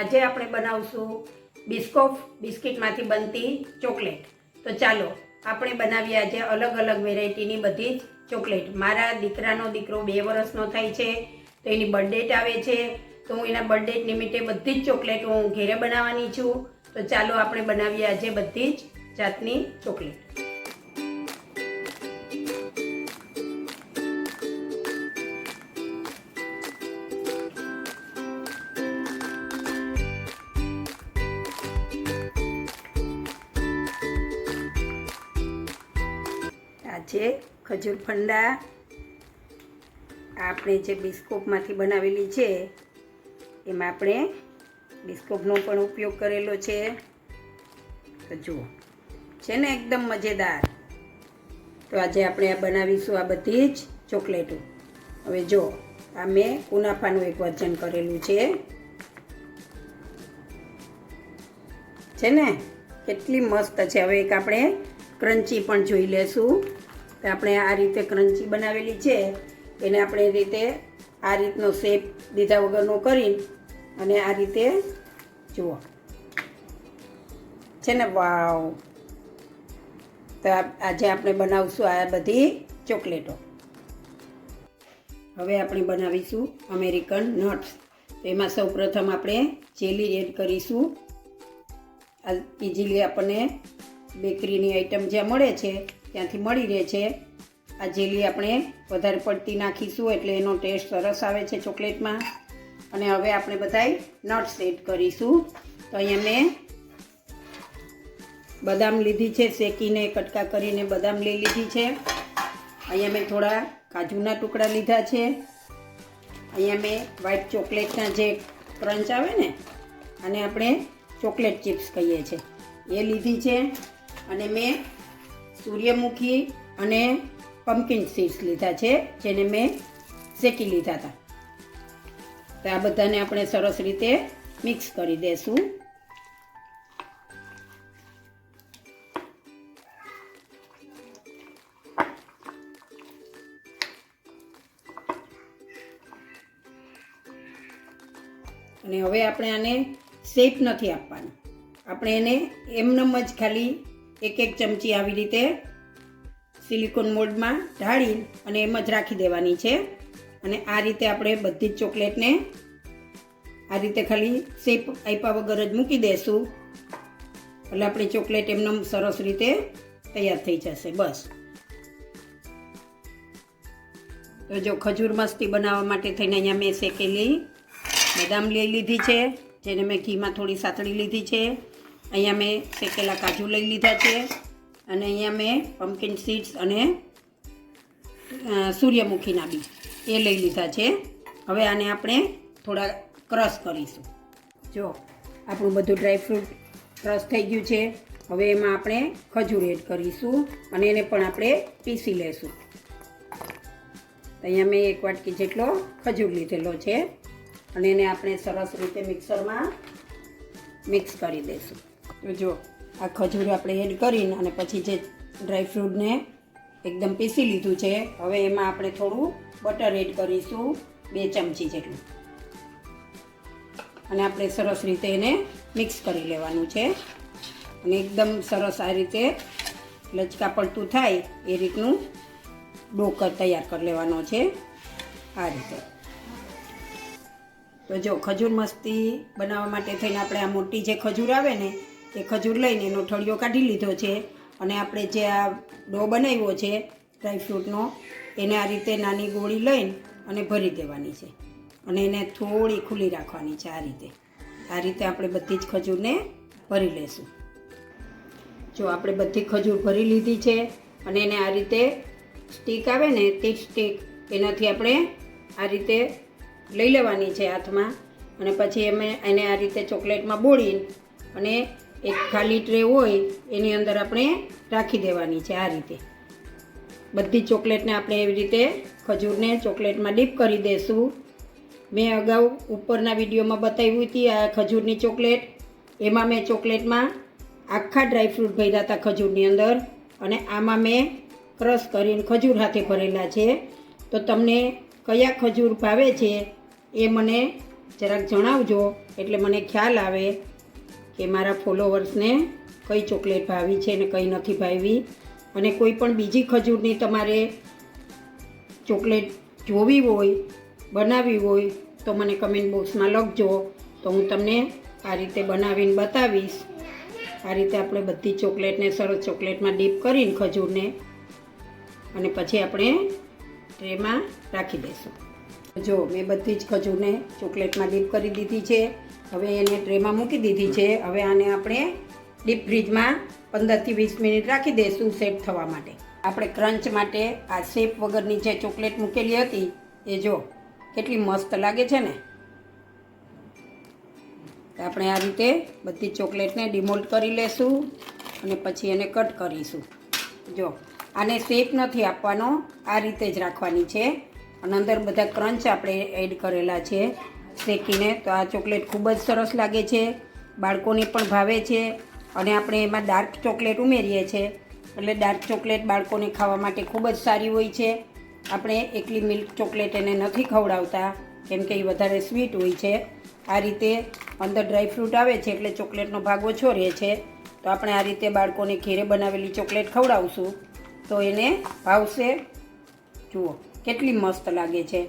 આજે આપણે બનાવશું બિસ્કોફ બિસ્કિટમાંથી બનતી ચોકલેટ. તો ચાલો, આપણે બનાવીએ આજે અલગ અલગ વેરાયટીની બધી જ ચોકલેટ. મારા દીકરાનો દીકરો બે વર્ષનો થાય છે, તો એની બર્થડેટ આવે છે, તો હું એના બર્થડેટ નિમિત્તે બધી જ ચોકલેટ હું ઘેરે બનાવવાની છું. તો ચાલો, આપણે બનાવીએ આજે બધી જ જાતની ચોકલેટ. ખજૂર ફંડા. આપણે જે બિસ્કોપમાંથી બનાવેલી છે, એમાં આપણે બિસ્કોપનો પણ ઉપયોગ કરેલો છે. તો જુઓ, છે ને એકદમ મજેદાર. તો આજે આપણે આ બનાવીશું આ બધી જ ચોકલેટો. હવે જો આ મેં કુનાફાનું એક વર્જન કરેલું છે. છે ને? કેટલી મસ્ત છે. હવે એક આપણે ક્રન્ચી પણ જોઈ લેશું. તો આપણે આ રીતે ક્રન્ચી બનાવેલી છે. એને આપણે રીતે આ રીતનો શેપ દીધા વગરનો કરી અને આ રીતે જુઓ. છે ને? વાવ! તો આજે આપણે બનાવશું આ બધી ચોકલેટો. હવે આપણે બનાવીશું અમેરિકન નટ્સ. એમાં સૌ પ્રથમ આપણે જેલી એડ કરીશું. આ ઇઝીલી આપણને બેકરીની આઈટમ જ્યાં મળે છે ત્યાંથી મળી રહે છે. આ જેલી આપણે વધારે પડતી નાખીશું એટલે એનો ટેસ્ટ સરસ આવે છે ચોકલેટમાં. અને હવે આપણે બધાય નટ્સ એડ કરીશું. તો અહીંયા મેં બદામ લીધી છે, શેકીને, કટકા કરીને બદામ લઈ લીધી છે. અહીંયા મેં થોડા કાજુના ટુકડા લીધા છે. અહીંયા મેં વ્હાઈટ ચોકલેટના જે ક્રંચ આવે ને અને આપણે ચોકલેટ ચિપ્સ કહીએ છીએ એ લીધી છે. અને મેં સૂર્યમુખી અને પમ્પકિન સીડ્સ લીધા છે, જેને મેં શેકી લીધા હતા. તો આ બધાને આપણે સરસ રીતે મિક્સ કરી દેશું. અને હવે આપણે આને શેપ નથી આપવાનો. આપણે એને એમનેમ જ ખાલી એક એક ચમચી આવી રીતે સિલિકોન મોલ્ડમાં ઢાળી અને એમ જ રાખી દેવાની છે. અને આ રીતે આપણે બધી જ ચોકલેટને આ રીતે ખાલી શેપ આપ્યા વગર જ મૂકી દેશું. એટલે આપણી ચોકલેટ એમને સરસ રીતે તૈયાર થઈ જશે, બસ. તો જો ખજૂર મસ્તી બનાવવા માટે થઈને અહીંયા મેં શેકેલી, બદામ લઈ લીધી છે, જેને મેં ઘીમાં થોડી સાતળી લીધી છે. અહીંયા મેં શેકેલા કાજુ લઈ લીધા છે અને અહીંયા મેં પમ્પકિન સીડ્સ અને સૂર્યમુખીના બી એ લઈ લીધા છે. હવે આને આપણે થોડા ક્રશ કરીશું. જો, આપણું બધું ડ્રાયફ્રૂટ ક્રશ થઈ ગયું છે. હવે એમાં આપણે ખજૂર એડ કરીશું અને એને પણ આપણે પીસી લેશું. અહીંયા મેં એક વાટકી જેટલો ખજૂર લીધેલો છે અને એને આપણે સરસ રીતે મિક્સરમાં મિક્સ કરી દઈશું. તો જો, આ ખજૂર આપણે એડ કરીને અને પછી જે ડ્રાયફ્રૂટને એકદમ પીસી લીધું છે, હવે એમાં આપણે થોડું બટર એડ કરીશું, બે ચમચી જેટલું. અને આપણે સરસ રીતે એને મિક્સ કરી લેવાનું છે. અને એકદમ સરસ આ રીતે લચકા પડતું થાય, એ રીતનું ડોકર તૈયાર કરી લેવાનો છે, આ રીતે. તો જો, ખજૂર મસ્તી બનાવવા માટે થઈને આપણે આ મોટી જે ખજૂર આવે ને એ ખજૂર લઈને એનો ઠળિયો કાઢી લીધો છે. અને આપણે જે આ ડો બનાવ્યો છે ડ્રાયફ્રૂટનો એને આ રીતે નાની ગોળી લઈને અને ભરી દેવાની છે. અને એને થોડી ખુલ્લી રાખવાની છે આ રીતે. આ રીતે આપણે બધી જ ખજૂરને ભરી લેશું. જો આપણે બધી ખજૂર ભરી લીધી છે અને એને આ રીતે સ્ટીક આવે ને તે સ્ટીક એનાથી આપણે આ રીતે લઈ લેવાની છે હાથમાં. અને પછી એમે એને આ રીતે ચોકલેટમાં બોળીને અને એક ખાલી ટ્રે હોય, એની અંદર આપણે રાખી દેવાની છે આ રીતે. બધી ચોકલેટને આપણે એવી રીતે ખજૂરને ચોકલેટમાં ડીપ કરી દઈશું મેં અગાઉ ઉપરના વિડીયોમાં બતાવ્યું હતી આ ખજૂરની ચોકલેટ. એમાં મેં ચોકલેટમાં આખા ડ્રાયફ્રૂટ ભર્યા હતા ખજૂરની અંદર અને આમાં મેં ક્રશ કરીને ખજૂર હાથે ભરેલા છે. તો તમને કયા ખજૂર ભાવે છે એ મને જરાક જણાવજો, એટલે મને ખ્યાલ આવે. કે મારા ફોલોવર્સને કઈ ચોકલેટ ભાવી છે ને કઈ નથી ભાવી. અને કોઈ પણ બીજી ખજૂરની તમારે ચોકલેટ જોવી હોય, બનાવવી હોય, તો મને કમેન્ટ બોક્સમાં લખજો. તો હું તમને આ રીતે બનાવીને બતાવીશ. આ રીતે આપણે બધી ચોકલેટને સરસ ચોકલેટમાં ડીપ કરીને ખજૂરને અને પછી આપણે ટ્રેમાં રાખી દઈશું. જો, મેં બધી જ ખજૂરને ચોકલેટમાં ડીપ કરી દીધી છે. હવે એને ટ્રેમાં મૂકી દીધી છે. હવે આને આપણે ડીપ ફ્રીજમાં પંદરથી વીસ મિનિટ રાખી દઈશું સેટ થવા માટે. આપણે ક્રંચ માટે આ શેપ વગરની જે ચોકલેટ મૂકેલી હતી, એ જો કેટલી મસ્ત લાગે છે ને. આપણે આ રીતે બધી ચોકલેટને ડિમોલ્ટ કરી લેશું અને પછી એને કટ કરીશું. જો, આને શેપ નથી આપવાનો, આ રીતે જ રાખવાની છે. અને અંદર બધા ક્રંચ આપણે એડ કરેલા છે. શેકીને તો આ ચોકલેટ ખૂબ જ સરસ લાગે છે, બાળકોને પણ ભાવે છે અને આપણે એમાં ડાર્ક ચોકલેટ ઉમેરીએ છીએ. એટલે ડાર્ક ચોકલેટ બાળકોને ખાવા માટે ખૂબ જ સારી હોય છે. આપણે એકલી મિલ્ક ચોકલેટ એને નથી ખવડાવતા, કેમ કે એ વધારે સ્વીટ હોય છે. આ રીતે અંદર ડ્રાયફ્રૂટ આવે છે એટલે ચોકલેટનો ભાગ ઓછો રહે છે. તો આપણે આ રીતે બાળકોને ઘેરે બનાવેલી ચોકલેટ ખવડાવશું. તો એને ભાવશે, જુઓ, કેટલી મસ્ત લાગે છે.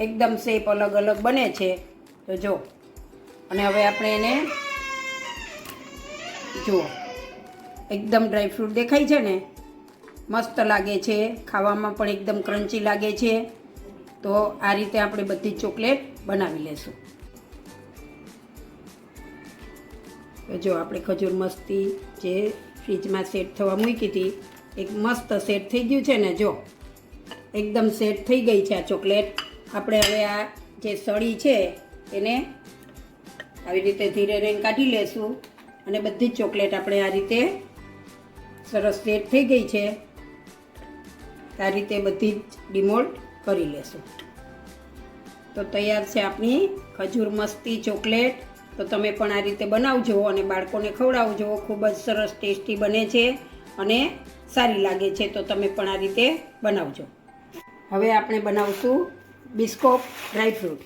એકદમ શેપ અલગ અલગ બને છે. તો જો. અને હવે આપણે એને જુઓ. એકદમ ડ્રાયફ્રૂટ દેખાય છે ને? મસ્ત લાગે છે. ખાવામાં પણ એકદમ ક્રન્ચી લાગે છે. તો આ રીતે આપણે બધી ચોકલેટ બનાવી લેશું. તો જો આપણે ખજૂર મસ્તી જે ફ્રીજમાં સેટ થવા મૂકી હતી, એક મસ્ત સેટ થઈ ગયું છે ને, જો. એકદમ સેટ થઈ ગઈ છે આ ચોકલેટ. આપણે હવે આ જે સળી છે એને આવી રીતે ધીરે રહીને કાઢી લેશું અને બધી જ ચોકલેટ આપણે આ રીતે સરસ સેટ થઈ ગઈ છે. આ રીતે બધી જ ડિમોલ્ટ કરી લેશું. તો તૈયાર છે આપણી ખજૂર મસ્તી ચોકલેટ. તો તમે પણ આ રીતે બનાવજો અને બાળકોને ખવડાવજો. ખૂબ જ સરસ ટેસ્ટી બને છે અને સારી લાગે છે. તો તમે પણ આ રીતે બનાવજો. હવે આપણે બનાવશું બિસ્કોપ ડ્રાયફ્રૂટ.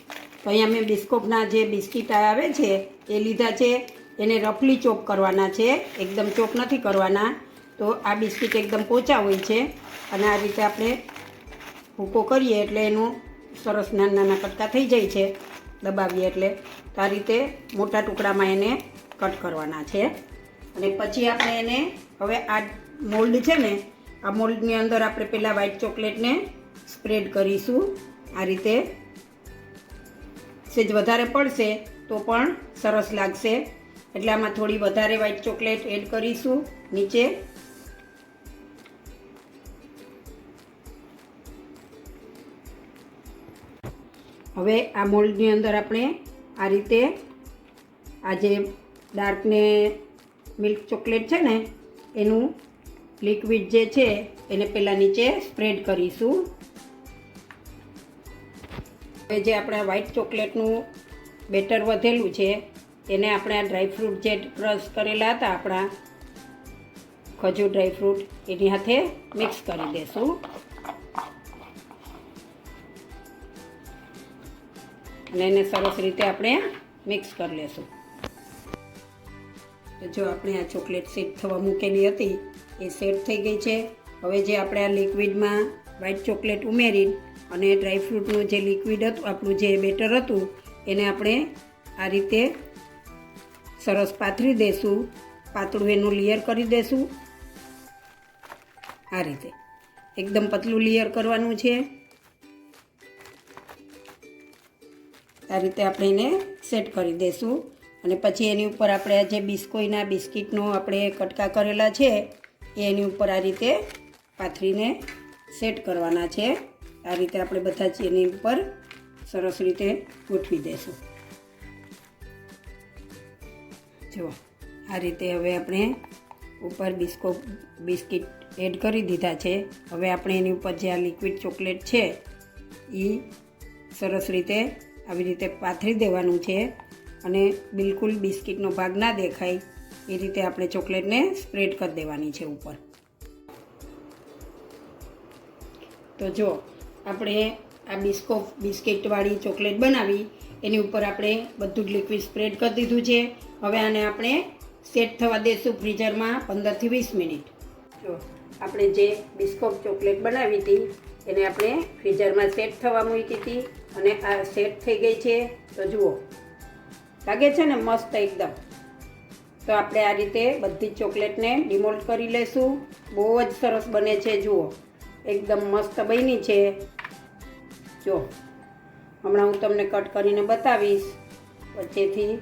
તો અહીંયા મેં બિસ્કોપના જે બિસ્કિટ આવે છે, એ લીધા છે. એને રફલી ચોપ કરવાના છે. એકદમ ચોપ નથી કરવાના. તો આ બિસ્કિટ એકદમ પોચા હોય છે. અને આ રીતે આપણે ભૂકો કરીએ એટલે એનું સરસ નાના નાના કટકા થઈ જાય છે. દબાવીએ એટલે. તો આ રીતે મોટા ટુકડામાં એને કટ કરવાના છે. અને પછી આપણે એને હવે આ મોલ્ડ છે ને, આ મોલ્ડની અંદર આપણે પહેલાં વ્હાઈટ ચોકલેટને સ્પ્રેડ કરીશું. આ રીતે સેજ વધારે પડશે તો પણ સરસ લાગશે. એટલે આમાં થોડી વધારે વ્હાઈટ ચોકલેટ એડ કરીશું નીચે. હવે આ મોલ્ડની અંદર આપણે આ રીતે આ જે ડાર્ક ને મિલ્ક ચોકલેટ છે ને, એનું લિક્વિડ જે છે, એને પહેલાં નીચે સ્પ્રેડ કરીશું. હવે જે આપણા વ્હાઈટ ચોકલેટનું બેટર વધેલું છે, એને આપણે આ ડ્રાયફ્રૂટ જે ક્રશ કરેલા હતા આપણા ખજૂર ડ્રાયફ્રૂટ એની સાથે મિક્સ કરી દેશું. અને એને સરસ રીતે આપણે મિક્સ કરી લેશું. જો આપણે આ ચોકલેટ સેટ થવા મૂકેલી હતી, એ સેટ થઈ ગઈ છે. હવે જે આપણે આ લિક્વિડમાં વ્હાઈટ ચોકલેટ ઉમેરી અને ડ્રાયફ્રૂટનું જે લિક્વિડ હતું, આપણું જે બેટર હતું, એને આપણે આ રીતે સરસ પાથરી દઈશું પાતળું એનું લેયર કરી દઈશું આ રીતે. એકદમ પતલું લેયર કરવાનું છે. આ રીતે આપણે એને સેટ કરી દઈશું અને પછી એની ઉપર આપણે જે બિસ્કોઈના બિસ્કિટનો આપણે કટકા કરેલા છે, એ એની ઉપર આ રીતે પાથરીને સેટ કરવાના છે. આ રીતે આપણે બધા જ એની ઉપર સરસ રીતે ગોઠવી દઈશું જુઓ, આ રીતે હવે આપણે ઉપર બિસ્કો, બિસ્કિટ એડ કરી દીધા છે. હવે આપણે એની ઉપર જે આ લિક્વિડ ચોકલેટ છે એ સરસ રીતે આવી રીતે પાથરી દેવાનું છે અને બિલકુલ બિસ્કિટનો ભાગ ના દેખાય. એ રીતે આપણે ચોકલેટને સ્પ્રેડ કરી દેવાની છે ઉપર. તો જો, આપણે આ બિસ્કો બિસ્કિટવાળી ચોકલેટ બનાવી, એની ઉપર આપણે બધું જ લિક્વિડ સ્પ્રેડ કરી દીધું છે. હવે આને આપણે સેટ થવા દેશું ફ્રીઝરમાં પંદરથી વીસ મિનિટ. જો, આપણે જે બિસ્કોપ ચોકલેટ બનાવી હતી, એને આપણે ફ્રીઝરમાં સેટ થવા મૂકી હતી અને આ સેટ થઈ ગઈ છે. તો જુઓ, લાગે છે ને મસ્ત એકદમ? તો આપણે આ રીતે બધી જ ચોકલેટને ડિમોલ્ટ કરી લેશું. બહુ જ સરસ બને છે, જુઓ. એકદમ મસ્ત બની છે. જો, હમણાં હું તમને કટ કરીને બતાવીશ. વચ્ચેથી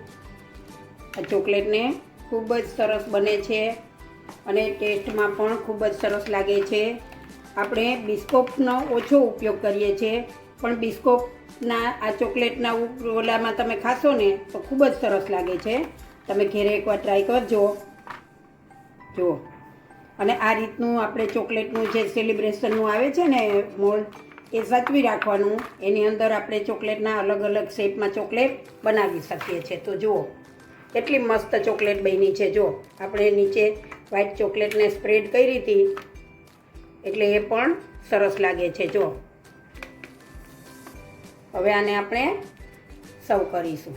આ ચોકલેટને ખૂબ જ સરસ બને છે અને ટેસ્ટમાં પણ ખૂબ જ સરસ લાગે છે. આપણે બિસ્કોપનો ઓછો ઉપયોગ કરીએ છીએ, પણ બિસ્કોપના આ ચોકલેટના ઓલામાં તમે ખાશો ને, તો ખૂબ જ સરસ લાગે છે. તમે ઘેરે એકવાર ટ્રાય કરજો. જુઓ અને આ રીતનું આપણે ચોકલેટનું જે સેલિબ્રેશનનું આવે છે ને મોલ્ડ એ સાચવી રાખવાનું. એની અંદર આપણે ચોકલેટના અલગ અલગ શેપમાં ચોકલેટ બનાવી શકીએ છીએ. તો જુઓ, કેટલી મસ્ત ચોકલેટ બની છે. જો આપણે નીચે વ્હાઈટ ચોકલેટને સ્પ્રેડ કરી હતી. એટલે એ પણ સરસ લાગે છે. જો હવે આને આપણે સર્વ કરીશું.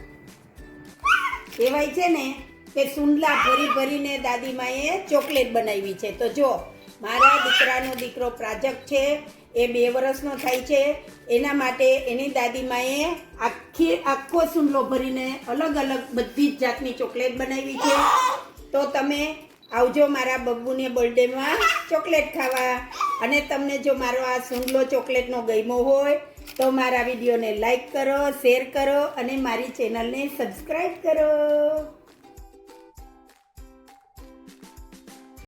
કહેવાય છે ને કે સુંદલા ભરી ભરીને દાદીમાએ ચોકલેટ બનાવી છે. તો જો, મારા દીકરાનો દીકરો પ્રાજક છે, એ બે વર્ષનો થાય છે, એના માટે એની દાદીમાએ આખી, આખો સુંદલો ભરીને અલગ અલગ બધી જ જાતની ચોકલેટ બનાવી છે. તો તમે આવજો મારા બબ્બુને બર્થડેમાં ચોકલેટ ખાવા. અને તમને જો મારો આ સુંદલો ચોકલેટનો ગમ્યો હોય, તો મારા વિડીયોને લાઈક કરો, શેર કરો, અને મારી ચેનલને સબસ્ક્રાઈબ કરો.